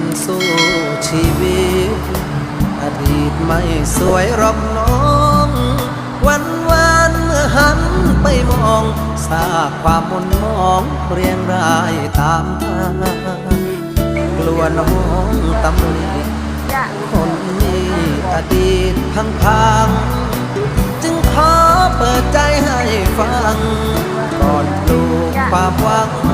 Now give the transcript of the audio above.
นสู้ชีวิต อดีตไม่สวยรอกน้อง วันวานเมื่อหันไปมองซาความมุนมองเรียงรายตามทางกลัวน้องตำหนิคนนี้อดีตพังพังจึงขอเปิดใจให้ฟัง ก่อนปลูกความหวัง